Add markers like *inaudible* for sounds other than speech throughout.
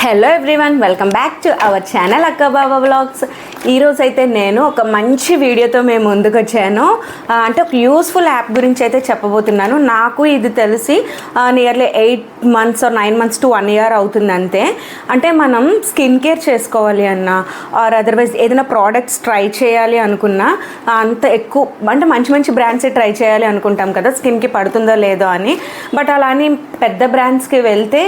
Hello everyone welcome back to our channel Akka Baba vlogs ఈరోజు అయితే నేను ఒక మంచి వీడియోతో మేము ముందుకు వచ్చాను అంటే ఒక యూస్ఫుల్ యాప్ గురించి అయితే చెప్పబోతున్నాను. నాకు ఇది తెలిసి nearly eight months nine months to one year అవుతుంది అంతే అంటే మనం స్కిన్ కేర్ చేసుకోవాలి అన్న ఆర్ అదర్వైజ్ ఏదైనా ప్రోడక్ట్స్ ట్రై చేయాలి అనుకున్నా అంత ఎక్కువ అంటే మంచి మంచి బ్రాండ్స్ ట్రై చేయాలి అనుకుంటాం కదా స్కిన్కి పడుతుందో లేదో అని. బట్ అలా అని పెద్ద బ్రాండ్స్కి వెళ్తే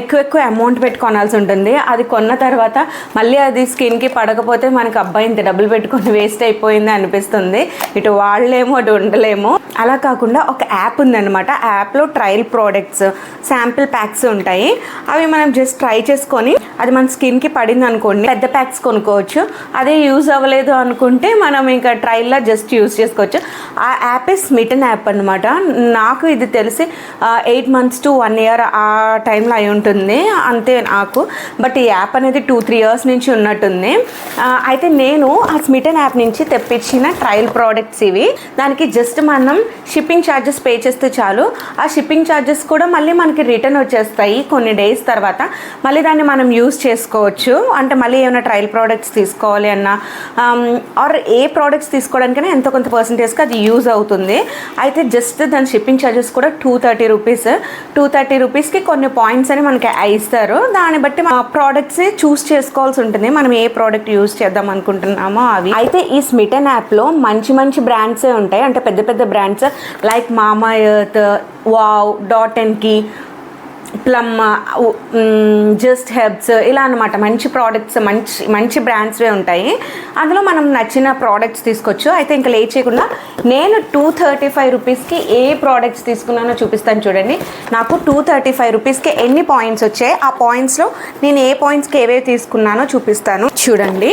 ఎక్కువ ఎక్కువ అమౌంట్ పెట్టి కొనాల్సి ఉంటుంది. అది కొన్న తర్వాత మళ్ళీ అది స్కిన్కి పడకపోతే మనకి అబ్బాయి ఇంత డబ్బులు పెట్టుకొని వేస్ట్ అయిపోయింది అనిపిస్తుంది. ఇటు వాడలేము అటు ఉండలేము. అలా కాకుండా ఒక యాప్ ఉందన్నమాట. ఆ యాప్లో ట్రయల్ ప్రోడక్ట్స్ శాంపిల్ ప్యాక్స్ ఉంటాయి. అవి మనం జస్ట్ ట్రై చేసుకొని అది మన స్కిన్కి పడింది అనుకోండి పెద్ద ప్యాక్స్ కొనుక్కోవచ్చు. అదే యూజ్ అవ్వలేదు అనుకుంటే మనం ఇంకా ట్రయల్లో జస్ట్ యూజ్ చేసుకోవచ్చు. ఆ యాప్ స్మిటన్ యాప్ అనమాట నాకు ఇది తెలిసి eight months to one year ఆ టైంలో అయి ఉంటుంది. అంతే నాకు. బట్ ఈ యాప్ అనేది టూ త్రీ ఇయర్స్ నుంచి ఉన్నట్టుంది. అయితే అయితే నేను ఆ స్మిటన్ యాప్ నుంచి తెప్పించిన ట్రయల్ ప్రోడక్ట్స్ ఇవి. దానికి జస్ట్ మనం షిప్పింగ్ ఛార్జెస్ పే చేస్తే చాలు. ఆ షిప్పింగ్ ఛార్జెస్ కూడా మళ్ళీ మనకి రిటర్న్ వచ్చేస్తాయి కొన్ని డేస్ తర్వాత. మళ్ళీ దాన్ని మనం యూస్ చేసుకోవచ్చు. అంటే మళ్ళీ ఏమైనా ట్రయల్ ప్రోడక్ట్స్ తీసుకోవాలి అన్నా um, ఆర్ ఏ ప్రోడక్ట్స్ తీసుకోవడానికైనా ఎంతో కొంత పర్సంటేజ్కి అది యూజ్ అవుతుంది. అయితే జస్ట్ దాని షిప్పింగ్ ఛార్జెస్ కూడా two thirty rupees two thirty రూపీస్కి కొన్ని పాయింట్స్ అని మనకి ఇస్తారు. దాన్ని బట్టి ఆ ప్రోడక్ట్స్ చూస్ చేసుకోవాల్సి ఉంటుంది. మనం ఏ ప్రోడక్ట్ యూస్ చేద్దాం అనుకుంటున్నామో అవి. అయితే ఈ స్మిటన్ యాప్లో మంచి మంచి బ్రాండ్సే ఉంటాయి. అంటే పెద్ద పెద్ద brands like Mamaearth Wow dot ఎన్కి Plum just హెబ్స్ ఇలా అనమాట మంచి ప్రోడక్ట్స్ మంచి మంచి బ్రాండ్స్వే ఉంటాయి. అందులో మనం నచ్చిన ప్రోడక్ట్స్ తీసుకోవచ్చు. అయితే ఇంకా లేట్ చేయకుండా నేను టూ థర్టీ ఫైవ్ రూపీస్కి ఏ ప్రోడక్ట్స్ తీసుకున్నానో చూపిస్తాను చూడండి. నాకు టూ థర్టీ ఫైవ్ రూపీస్కి ఎన్ని పాయింట్స్ వచ్చాయి? ఆ పాయింట్స్లో నేను ఏ పాయింట్స్కి ఏవే తీసుకున్నానో చూపిస్తాను. చూడండి.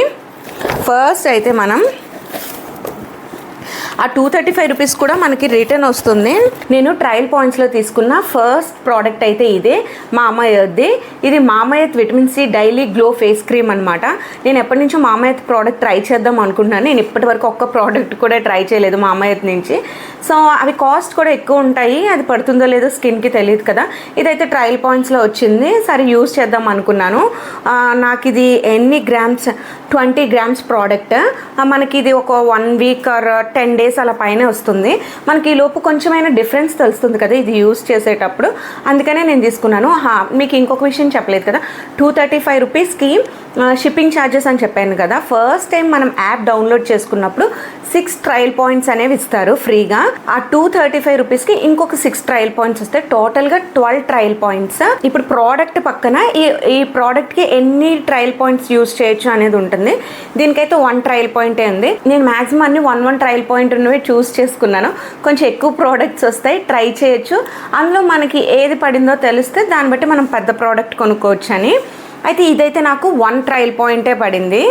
ఫస్ట్ అయితే మనం ఆ టూ థర్టీ ఫైవ్ రూపీస్ కూడా మనకి రిటర్న్ వస్తుంది. నేను ట్రయల్ పాయింట్స్లో తీసుకున్న ఫస్ట్ ప్రోడక్ట్ అయితే ఇదే మామయ్యది. ఇది మామయ్యత్ vitamin C daily glow face cream అనమాట నేను ఎప్పటి నుంచో మామయ్యత్ ప్రోడక్ట్ ట్రై చేద్దాం అనుకుంటున్నాను. నేను ఇప్పటి వరకు ఒక్క ప్రోడక్ట్ కూడా ట్రై చేయలేదు మామయ్యత్ నుంచి. సో అవి కాస్ట్ కూడా ఎక్కువ ఉంటాయి. అది పడుతుందో లేదో స్కిన్కి తెలియదు కదా. ఇదైతే ట్రయల్ పాయింట్స్లో వచ్చింది. సరే యూస్ చేద్దాం అనుకున్నాను. నాకు ఇది ఎన్ని గ్రామ్స్ ట్వంటీ గ్రామ్స్ ప్రోడక్ట్ మనకి ఇది ఒక one week or ten days అలా పైనే వస్తుంది. మనకి ఈ లోపు కొంచెమైనా డిఫరెన్స్ తెలుస్తుంది కదా ఇది యూస్ చేసేటప్పుడు. అందుకనే నేను తీసుకున్నాను. మీకు ఇంకొక విషయం చెప్పలేదు కదా. టూ థర్టీ ఫైవ్ రూపీస్కి షిప్పింగ్ ఛార్జెస్ అని చెప్పాను కదా. ఫస్ట్ టైం మనం యాప్ డౌన్లోడ్ చేసుకున్నప్పుడు సిక్స్ ట్రయల్ పాయింట్స్ అనేవి ఇస్తారు ఫ్రీగా. ఆ టూ థర్టీ ఫైవ్ రూపీస్కి ఇంకొక సిక్స్ ట్రయల్ పాయింట్స్ వస్తాయి. టోటల్గా ట్వెల్వ్ ట్రయల్ పాయింట్స్ ఇప్పుడు ప్రోడక్ట్ పక్కన ఈ ఈ ప్రోడక్ట్కి ఎన్ని ట్రయల్ పాయింట్స్ యూస్ చేయొచ్చు అనేది ఉంటుంది. దీనికైతే వన్ ట్రయల్ పాయింటే ఉంది. నేను మాక్సిమం అన్ని వన్ వన్ ట్రయల్ పాయింట్ ఉన్నవి చూస్ చేసుకున్నాను. కొంచెం ఎక్కువ ప్రోడక్ట్స్ వస్తాయి ట్రై చేయొచ్చు. అందులో మనకి ఏది పడిందో తెలిస్తే దాన్ని బట్టి మనం పెద్ద ప్రోడక్ట్ కొనుక్కోవచ్చని. అయితే ఇదైతే నాకు వన్ ట్రయల్ పాయింటే పడింది.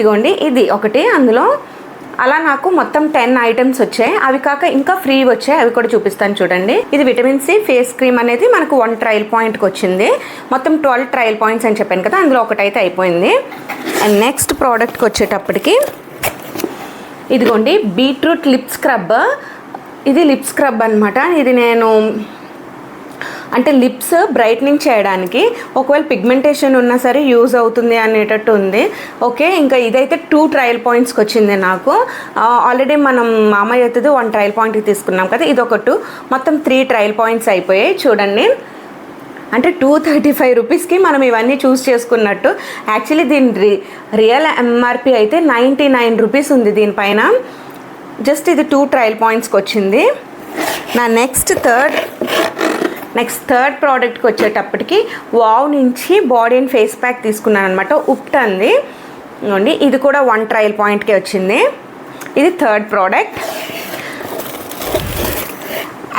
ఇగోండి ఇది ఒకటి. అందులో అలా నాకు మొత్తం టెన్ ఐటమ్స్ వచ్చాయి. అవి కాక ఇంకా ఫ్రీ వచ్చాయి. అవి కూడా చూపిస్తాను చూడండి. ఇది విటమిన్ సి ఫేస్ క్రీమ్ అనేది మనకు వన్ ట్రయల్ పాయింట్కి వచ్చింది. మొత్తం ట్వెల్వ్ ట్రయల్ పాయింట్స్ అని చెప్పాను కదా అందులో ఒకటైతే అయిపోయింది. అండ్ నెక్స్ట్ ప్రోడక్ట్కి వచ్చేటప్పటికి ఇదిగోండి బీట్రూట్ లిప్ స్క్రబ్. ఇది లిప్ స్క్రబ్ అనమాట ఇది నేను అంటే లిప్స్ బ్రైట్నింగ్ చేయడానికి ఒకవేళ పిగ్మెంటేషన్ ఉన్నా సరే యూజ్ అవుతుంది అనేటట్టు ఉంది. ఓకే ఇంకా ఇదైతే టూ ట్రయల్ పాయింట్స్కి వచ్చింది నాకు. ఆల్రెడీ మనం మామయ్య అవుతుంది వన్ ట్రయల్ పాయింట్కి తీసుకున్నాం కదా ఇది ఒక టూ మొత్తం త్రీ ట్రయల్ పాయింట్స్ అయిపోయాయి. చూడండి. అంటే టూ థర్టీ ఫైవ్ రూపీస్కి మనం ఇవన్నీ చూస్ చేసుకున్నట్టు. యాక్చువల్లీ దీని రి రియల్ ఎంఆర్పి అయితే నైంటీ నైన్ రూపీస్ ఉంది దీనిపైన జస్ట్ ఇది టూ ట్రయల్ పాయింట్స్కి వచ్చింది. నా నెక్స్ట్ థర్డ్ నెక్స్ట్ థర్డ్ ప్రోడక్ట్కి వచ్చేటప్పటికి వావ్ నుంచి బాడీ అండ్ ఫేస్ ప్యాక్ తీసుకున్నాను అనమాట ఉప్టంది ఇదిగోండి ఇది కూడా వన్ ట్రయల్ పాయింట్కే వచ్చింది. ఇది థర్డ్ ప్రోడక్ట్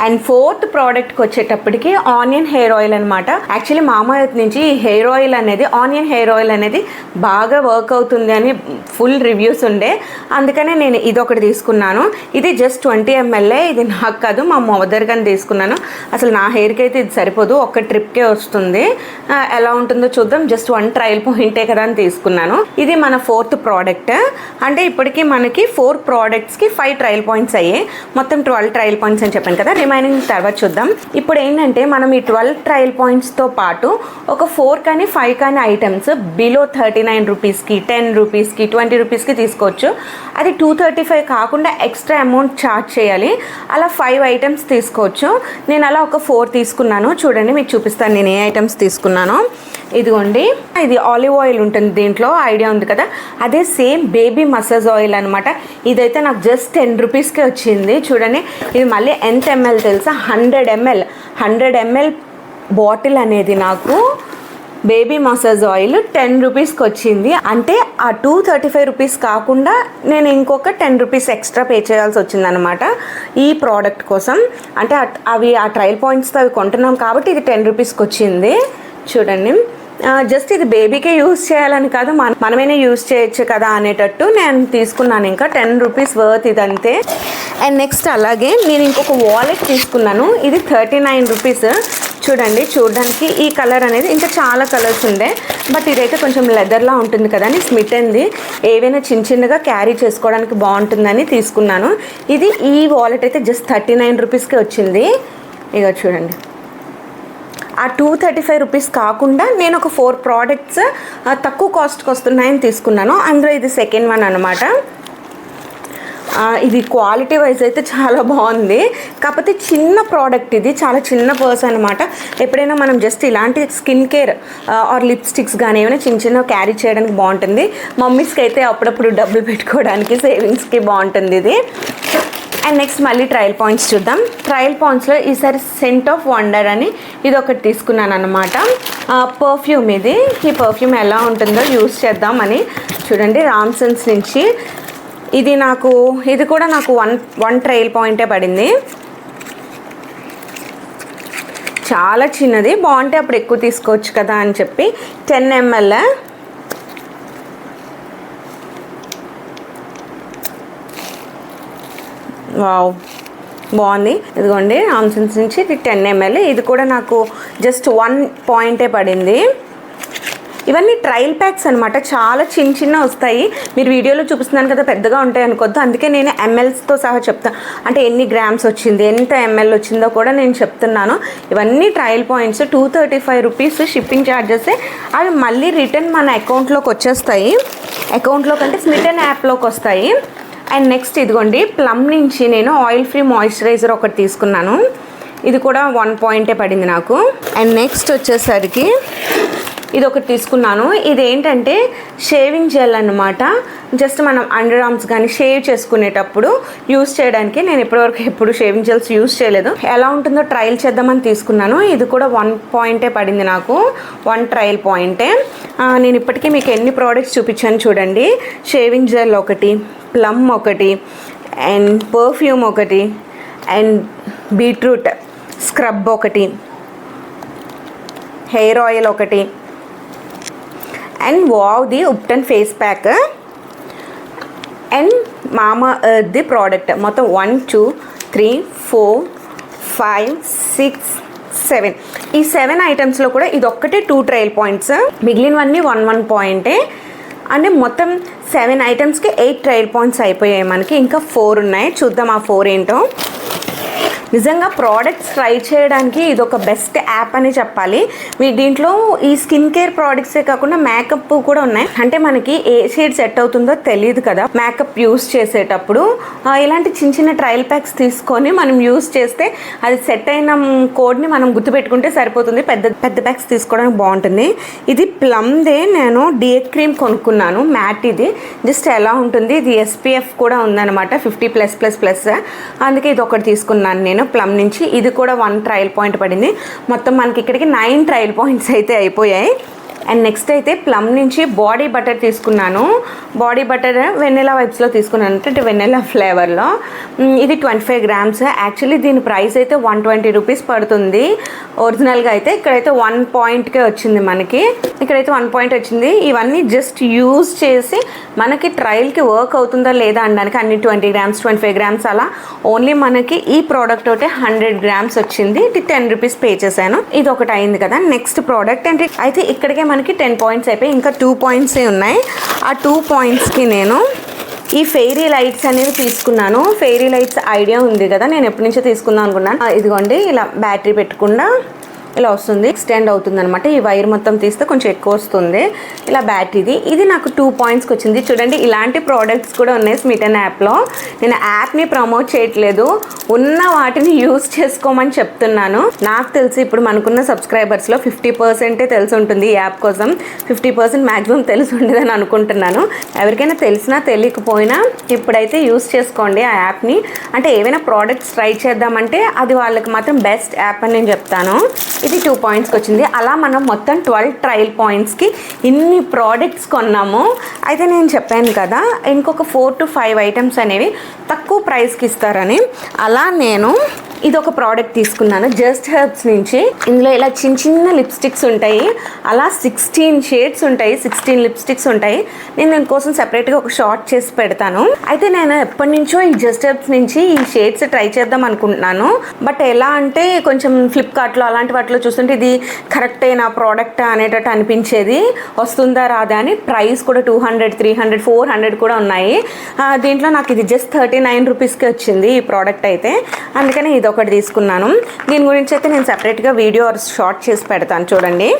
అండ్ ఫోర్త్ ప్రోడక్ట్కి వచ్చేటప్పటికి ఆనియన్ హెయిర్ ఆయిల్ అనమాట యాక్చువల్లీ మామయ్య నుంచి ఈ హెయిర్ ఆయిల్ అనేది ఆనియన్ హెయిర్ ఆయిల్ అనేది బాగా వర్క్ అవుతుంది అని ఫుల్ రివ్యూస్ ఉండే. అందుకనే నేను ఇది ఒకటి తీసుకున్నాను. ఇది జస్ట్ ట్వంటీ ఎంఎల్ఏ ఇది నాకు కాదు మా మదర్ కానీ తీసుకున్నాను. అసలు నా హెయిర్కి అయితే ఇది సరిపోదు ఒక్క ట్రిప్కే వస్తుంది. ఎలా ఉంటుందో చూద్దాం. జస్ట్ వన్ ట్రయల్ పాయింటే కదా అని తీసుకున్నాను. ఇది మన ఫోర్త్ ప్రోడక్ట్ అంటే ఇప్పటికీ మనకి ఫోర్ ప్రోడక్ట్స్కి ఫైవ్ ట్రయల్ పాయింట్స్ అయ్యాయి. మొత్తం ట్వెల్వ్ ట్రయల్ పాయింట్స్ అని చెప్పాను కదా రిమైనింగ్ తర్వాత చూద్దాం. ఇప్పుడు ఏంటంటే మనం ఈ ట్వెల్వ్ ట్రయల్ పాయింట్స్తో పాటు ఒక ఫోర్ కానీ ఫైవ్ కానీ ఐటమ్స్ బిలో థర్టీ నైన్ రూపీస్కి టెన్ రూపీస్కి ట్వంటీ రూపీస్కి తీసుకోవచ్చు. అది టూ థర్టీ ఫైవ్ కాకుండా ఎక్స్ట్రా అమౌంట్ ఛార్జ్ చేయాలి. అలా ఫైవ్ ఐటమ్స్ తీసుకోవచ్చు. నేను అలా ఒక ఫోర్ తీసుకున్నాను. చూడండి మీకు చూపిస్తాను. నేను ఏ ఐటమ్స్ తీసుకున్నానో. ఇదిగోండి. ఇది ఆలివ్ ఆయిల్ ఉంటుంది దీంట్లో ఐడియా ఉంది కదా? అదే సేమ్ బేబీ మసాజ్ ఆయిల్ అనమాట ఇదైతే నాకు జస్ట్ టెన్ రూపీస్కే వచ్చింది. చూడండి ఇది మళ్ళీ ఎంత ఎంఎల్ తెలుసా? Hundred ML. Hundred ML bottle అనేది నాకు బేబీ మసాజ్ ఆయిల్ టెన్ రూపీస్కి వచ్చింది. అంటే ఆ టూ థర్టీ ఫైవ్ రూపీస్ కాకుండా నేను ఇంకొక టెన్ రూపీస్ ఎక్స్ట్రా పే చేయాల్సి వచ్చిందనమాట ఈ ప్రోడక్ట్ కోసం. అంటే అవి ఆ ట్రయల్ పాయింట్స్తో అవి కొంటున్నాం కాబట్టి ఇది టెన్ రూపీస్కి వచ్చింది. చూడండి. జస్ట్ ఇది బేబీకే యూస్ చేయాలని కాదు మన మనమైనా యూస్ చేయొచ్చు కదా అనేటట్టు నేను తీసుకున్నాను. ఇంకా టెన్ రూపీస్ వర్త్ ఇదంతే. అండ్ నెక్స్ట్ అలాగే నేను ఇంకొక వాలెట్ తీసుకున్నాను. ఇది థర్టీ నైన్ రూపీస్ చూడండి చూడడానికి ఈ కలర్ అనేది ఇంకా చాలా కలర్స్ ఉండే. బట్ ఇదైతే కొంచెం లెదర్లా ఉంటుంది కదా అని స్మిటన్ది ఏవైనా చిన్న చిన్నగా క్యారీ చేసుకోవడానికి బాగుంటుందని తీసుకున్నాను. ఇది ఈ వాలెట్ అయితే జస్ట్ థర్టీ నైన్ రూపీస్కి వచ్చింది. ఇక చూడండి. ఆ టూ థర్టీ ఫైవ్ రూపీస్ కాకుండా నేను ఒక ఫోర్ ప్రోడక్ట్స్ తక్కువ కాస్ట్కి వస్తున్నాయని తీసుకున్నాను. అందులో ఇది సెకండ్ వన్ అనమాట ఇది క్వాలిటీ వైజ్ అయితే చాలా బాగుంది. కాకపోతే చిన్న ప్రోడక్ట్ ఇది చాలా చిన్న పర్స్ అనమాట ఎప్పుడైనా మనం జస్ట్ ఇలాంటి స్కిన్ కేర్ ఆర్ లిప్స్టిక్స్ కానీ ఏమైనా చిన్న చిన్న క్యారీ చేయడానికి బాగుంటుంది. మమ్మీస్కి అయితే అప్పుడప్పుడు డబ్బులు *laughs* పెట్టుకోవడానికి సేవింగ్స్కి బాగుంటుంది ఇది. అండ్ నెక్స్ట్ మళ్ళీ ట్రయల్ పాయింట్స్ చూద్దాం. ట్రయల్ పాయింట్స్లో ఈసారి సెంట్ ఆఫ్ వండర్ అని ఇది ఒకటి తీసుకున్నాను అనమాట పర్ఫ్యూమ్ ఇది. ఈ పర్ఫ్యూమ్ ఎలా ఉంటుందో యూస్ చేద్దామని చూడండి రామ్సన్స్ నుంచి. ఇది నాకు ఇది కూడా నాకు వన్ వన్ ట్రయల్ పాయింటే పడింది. చాలా చిన్నది. బాగుంటే అప్పుడు ఎక్కువ తీసుకోవచ్చు కదా అని చెప్పి. Ten ML wow. బాగుంది. ఇదిగోండి ఆమ్సన్స్ నుంచి ఇది టెన్ ఎంఎల్ ఇది కూడా నాకు జస్ట్ వన్ పాయింటే పడింది. ఇవన్నీ ట్రయల్ ప్యాక్స్ అనమాట చాలా చిన్న చిన్న వస్తాయి. మీరు వీడియోలో చూపిస్తున్నాను కదా పెద్దగా ఉంటాయి అనుకోద్దు అందుకే నేను ఎంఎల్స్తో సహా చెప్తాను అంటే ఎన్ని గ్రామ్స్ వచ్చింది ఎంత ఎంఎల్ వచ్చిందో కూడా నేను చెప్తున్నాను. ఇవన్నీ trial points two thirty five rupees shipping charges అవి మళ్ళీ రిటర్న్ మన అకౌంట్లోకి వచ్చేస్తాయి. అకౌంట్లో కంటే స్మిటన్ యాప్లోకి వస్తాయి. అండ్ నెక్స్ట్ ఇదిగోండి ప్లమ్ నుంచి నేను ఆయిల్ ఫ్రీ మాయిశ్చరైజర్ ఒకటి తీసుకున్నాను. ఇది కూడా వన్ పాయింటే పడింది నాకు. అండ్ నెక్స్ట్ వచ్చేసరికి ఇది ఒకటి తీసుకున్నాను. ఇది ఏంటంటే షేవింగ్ జెల్ అన్నమాట. జస్ట్ మనం అండర్ ఆర్మ్స్ కానీ షేవ్ చేసుకునేటప్పుడు యూస్ చేయడానికి నేను ఇప్పటివరకు ఎప్పుడు షేవింగ్ జెల్స్ యూస్ చేయలేదు. ఎలా ఉంటుందో ట్రయల్ చేద్దామని తీసుకున్నాను. ఇది కూడా వన్ పాయింటే పడింది నాకు. వన్ ట్రయల్ పాయింటే. నేను ఇప్పటికీ మీకు ఎన్ని ప్రోడక్ట్స్ చూపించాను చూడండి. షేవింగ్ జెల్ ఒకటి ప్లమ్ ఒకటి అండ్ పర్ఫ్యూమ్ ఒకటి అండ్ బీట్రూట్ స్క్రబ్ ఒకటి హెయిర్ ఆయిల్ ఒకటి and wow the ubtan face pack and Mamaearth product మొత్తం one two three four five six seven ఈ సెవెన్ ఐటమ్స్లో కూడా ఇది ఒక్కటే టూ ట్రయల్ పాయింట్స్ మిగిలినవన్నీ వన్ వన్ పాయింటే అంటే మొత్తం సెవెన్ ఐటమ్స్కి ఎయిట్ ట్రయల్ పాయింట్స్ అయిపోయాయి మనకి. ఇంకా ఫోర్ ఉన్నాయి. చూద్దాం ఆ ఫోర్ ఏంటో. నిజంగా ప్రోడక్ట్స్ ట్రై చేయడానికి ఇది ఒక బెస్ట్ యాప్ అని చెప్పాలి. మీ దీంట్లో ఈ స్కిన్ కేర్ ప్రోడక్ట్సే కాకుండా మేకప్ కూడా ఉన్నాయి. అంటే మనకి ఏ షేడ్ సెట్ అవుతుందో తెలియదు కదా. మేకప్ యూస్ చేసేటప్పుడు ఇలాంటి చిన్న చిన్న ట్రయల్ ప్యాక్స్ తీసుకొని మనం యూస్ చేస్తే అది సెట్ అయిన కోడ్ని మనం గుర్తుపెట్టుకుంటే సరిపోతుంది. పెద్ద పెద్ద ప్యాక్స్ తీసుకోవడానికి బాగుంటుంది. ఇది ప్లమ్దే నేను డియర్ క్రీమ్ కొనుక్కున్నాను. మ్యాట్ ఇది. జస్ట్ ఎలా ఉంటుంది? ఇది ఎస్పీఎఫ్ కూడా ఉందన్నమాట. ఫిఫ్టీ ప్లస్ ప్లస్ ప్లస్ అందుకే ఇది ఒకటి తీసుకున్నాను నేను. ప్లమ్ నుంచి ఇది కూడా వన్ ట్రయల్ పాయింట్ పడింది. మొత్తం మనకి ఇక్కడికి నైన్ ట్రయల్ పాయింట్స్ అయితే అయిపోయాయి. అండ్ నెక్స్ట్ అయితే ప్లమ్ నుంచి బాడీ బటర్ తీసుకున్నాను. బాడీ బటర్ వెన్నెలా వైబ్స్లో తీసుకున్నాను. అంటే వెన్నెలా ఫ్లేవర్లో ఇది ట్వంటీ ఫైవ్ గ్రామ్స్ యాక్చువల్లీ దీని ప్రైస్ అయితే వన్ ట్వంటీ రూపీస్ పడుతుంది. ఒరిజినల్గా అయితే ఇక్కడైతే వన్ పాయింట్కే వచ్చింది మనకి. ఇక్కడైతే వన్ పాయింట్ వచ్చింది. ఇవన్నీ జస్ట్ యూజ్ చేసి మనకి ట్రయల్కి వర్క్ అవుతుందా లేదా అనడానికి అన్ని twenty grams twenty five grams అలా ఓన్లీ మనకి ఈ ప్రోడక్ట్ ఒకటి హండ్రెడ్ గ్రామ్స్ వచ్చింది. ఇది టెన్ రూపీస్ పే చేశాను. ఇది ఒకటి అయింది కదా. నెక్స్ట్ ప్రోడక్ట్ అంటే అయితే ఇక్కడికే మనకి టెన్ పాయింట్స్ అయిపోయి ఇంకా టూ పాయింట్సే ఉన్నాయి. ఆ టూ పాయింట్స్కి నేను ఈ ఫెయిరీ లైట్స్ అనేవి తీసుకున్నాను. ఫెయిరీ లైట్స్ ఐడియా ఉంది కదా నేను ఎప్పటి నుంచో తీసుకుందాం అనుకున్నాను. ఇదిగోండి ఇలా బ్యాటరీ పెట్టకుండా ఇలా వస్తుంది ఎక్స్టెండ్ అవుతుంది అనమాట ఈ వైర్ మొత్తం తీస్తే కొంచెం ఎక్కువ వస్తుంది. ఇలా బ్యాటరీది. ఇది నాకు టూ పాయింట్స్కి వచ్చింది. చూడండి ఇలాంటి ప్రోడక్ట్స్ కూడా ఉన్నాయి స్మిటన్ యాప్లో నేను యాప్ని ప్రమోట్ చేయట్లేదు. ఉన్న వాటిని యూస్ చేసుకోమని చెప్తున్నాను. నాకు తెలిసి ఇప్పుడు మనకున్న సబ్స్క్రైబర్స్లో ఫిఫ్టీ పర్సెంటే తెలిసి ఉంటుంది ఈ యాప్ కోసం. ఫిఫ్టీ పర్సెంట్ మ్యాక్సిమం తెలిసి ఉండేదని అనుకుంటున్నాను. ఎవరికైనా తెలిసినా తెలియకపోయినా ఇప్పుడైతే యూస్ చేసుకోండి ఆ యాప్ని. అంటే ఏవైనా ప్రోడక్ట్స్ ట్రై చేద్దామంటే అది వాళ్ళకి మాత్రం బెస్ట్ యాప్ అని నేను చెప్తాను. ఇది టూ పాయింట్స్కి వచ్చింది. అలా మనం మొత్తం ట్వెల్వ్ ట్రయల్ పాయింట్స్కి ఇన్ని ప్రోడక్ట్స్ కొన్నాము. అయితే నేను చెప్పాను కదా ఇంకొక ఫోర్ టు ఫైవ్ ఐటమ్స్ అనేవి తక్కువ ప్రైస్కి ఇస్తారని. అలా నేను ఇది ఒక ప్రోడక్ట్ తీసుకున్నాను. జస్ట్ హెర్బ్స్ నుంచి. ఇందులో ఇలా చిన్న చిన్న లిప్స్టిక్స్ ఉంటాయి. అలా సిక్స్టీన్ షేడ్స్ ఉంటాయి. సిక్స్టీన్ లిప్స్టిక్స్ ఉంటాయి. నేను దీనికోసం సెపరేట్గా ఒక షార్ట్ చేసి పెడతాను. అయితే నేను ఎప్పటి నుంచో ఈ జస్ట్ హెర్బ్స్ నుంచి ఈ షేడ్స్ ట్రై చేద్దాం అనుకుంటున్నాను. బట్ ఎలా అంటే కొంచెం ఫ్లిప్కార్ట్లో అలాంటి వాటిలో చూస్తుంటే ఇది కరెక్ట్ అయిన ప్రోడక్ట్ అనేటట్టు అనిపించేది. వస్తుందా రాదా అని ప్రైస్ కూడా two hundred three hundred four hundred కూడా ఉన్నాయి. దీంట్లో నాకు ఇది జస్ట్ థర్టీ నైన్ రూపీస్కి వచ్చింది ఈ ప్రోడక్ట్ అయితే. అందుకని ఇది ఒకటి తీసుకున్నాను. దీని గురించి అయితే నేను సెపరేట్గా వీడియో షార్ట్ చేసి పెడతాను చూడండి.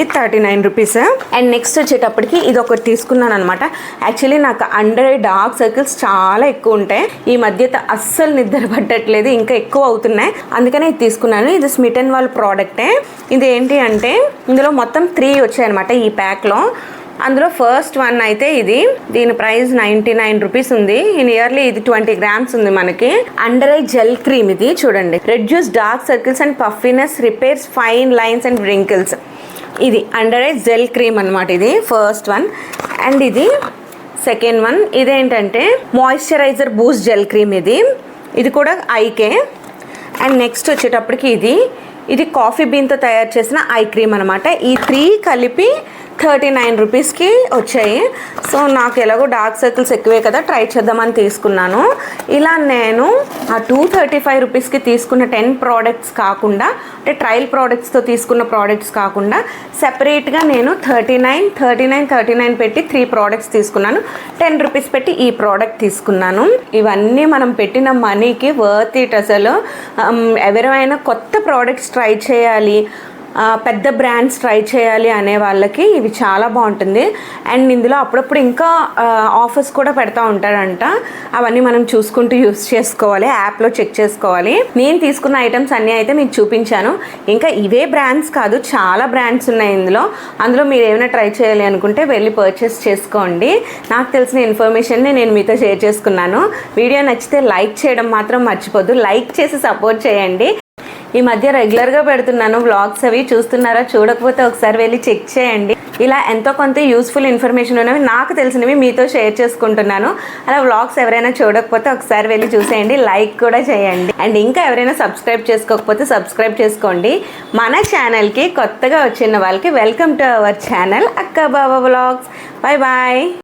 ఇది thirty nine rupees and next వచ్చేటప్పటికి ఇది ఒకటి తీసుకున్నాను అనమాట యాక్చువల్లీ నాకు అండర్ డార్క్ సర్కిల్స్ చాలా ఎక్కువ ఉంటాయి. ఈ మధ్య అస్సలు నిద్ర *laughs* పట్టట్లేదు ఇంకా ఎక్కువ అవుతున్నాయి. అందుకనే ఇది తీసుకున్నాను. ఇది స్మిటన్ వాళ్ళ ప్రోడక్టే ఇది ఏంటి అంటే ఇందులో మొత్తం త్రీ వచ్చాయనమాట ఈ ప్యాక్లో. అందులో ఫస్ట్ వన్ అయితే ఇది. దీని ప్రైస్ నైంటీ నైన్ రూపీస్ ఉంది. ఇన్ ఇయర్లీ ఇది ట్వంటీ గ్రామ్స్ ఉంది మనకి. అండర్ ఐ జెల్ క్రీమ్ ఇది చూడండి. Reduce dark circles and puffiness repairs fine lines and wrinkles. ఇది అండర్ ఐ జెల్ క్రీమ్ అనమాట ఇది ఫస్ట్ వన్ అండ్ ఇది సెకండ్ వన్ ఇదేంటంటే మాయిశ్చరైజర్ బూస్ట్ జెల్ క్రీమ్ ఇది. ఇది కూడా ఐకే అండ్ నెక్స్ట్ వచ్చేటప్పటికి ఇది ఇది కాఫీ బీన్తో తయారు చేసిన ఐ క్రీమ్ అనమాట ఈ త్రీ కలిపి థర్టీ నైన్ రూపీస్కి వచ్చాయి. సో నాకు ఎలాగో డార్క్ సర్కిల్స్ ఎక్కువే కదా ట్రై చేద్దామని తీసుకున్నాను. ఇలా నేను ఆ టూ థర్టీ ఫైవ్ రూపీస్కి తీసుకున్న టెన్ ప్రోడక్ట్స్ కాకుండా అంటే ట్రయల్ ప్రోడక్ట్స్తో తీసుకున్న ప్రోడక్ట్స్ కాకుండా సెపరేట్గా నేను thirty nine thirty nine thirty nine పెట్టి త్రీ ప్రోడక్ట్స్ తీసుకున్నాను. టెన్ రూపీస్ పెట్టి ఈ ప్రోడక్ట్ తీసుకున్నాను. ఇవన్నీ మనం పెట్టిన మనీకి వర్త్ ఇట్ అసలు. ఎవరైనా కొత్త ప్రోడక్ట్స్ ట్రై చేయాలి పెద్ద బ్రాండ్స్ ట్రై చేయాలి అనే వాళ్ళకి ఇవి చాలా బాగుంటుంది. అండ్ ఇందులో అప్పుడప్పుడు ఇంకా ఆఫర్స్ కూడా పెడతా ఉంటారంట. అవన్నీ మనం చూసుకుంటూ యూస్ చేసుకోవాలి యాప్లో చెక్ చేసుకోవాలి. నేను తీసుకున్న ఐటమ్స్ అన్నీ అయితే మీకు చూపించాను. ఇంకా ఇవే బ్రాండ్స్ కాదు చాలా బ్రాండ్స్ ఉన్నాయి ఇందులో. అందులో మీరు ఏమైనా ట్రై చేయాలి అనుకుంటే వెళ్ళి పర్చేస్ చేసుకోండి. నాకు తెలిసిన ఇన్ఫర్మేషన్ని నేను మీతో షేర్ చేసుకున్నాను. వీడియో నచ్చితే లైక్ చేయడం మాత్రం మర్చిపోద్దు. లైక్ చేసి సపోర్ట్ చేయండి. ఈ మధ్య రెగ్యులర్గా పెడుతున్నాను వ్లాగ్స్ అవి. చూస్తున్నారా? చూడకపోతే ఒకసారి వెళ్ళి చెక్ చేయండి. ఇలా ఎంతో కొంత యూస్ఫుల్ ఇన్ఫర్మేషన్ ఉన్నవి నాకు తెలిసినవి మీతో షేర్ చేసుకుంటున్నాను. అలా వ్లాగ్స్ ఎవరైనా చూడకపోతే ఒకసారి వెళ్ళి చూసేయండి. లైక్ కూడా చేయండి. అండ్ ఇంకా ఎవరైనా సబ్స్క్రైబ్ చేసుకోకపోతే సబ్స్క్రైబ్ చేసుకోండి. మన ఛానల్కి కొత్తగా వచ్చిన వాళ్ళకి welcome to our channel Akka Baba vlogs. Bye bye.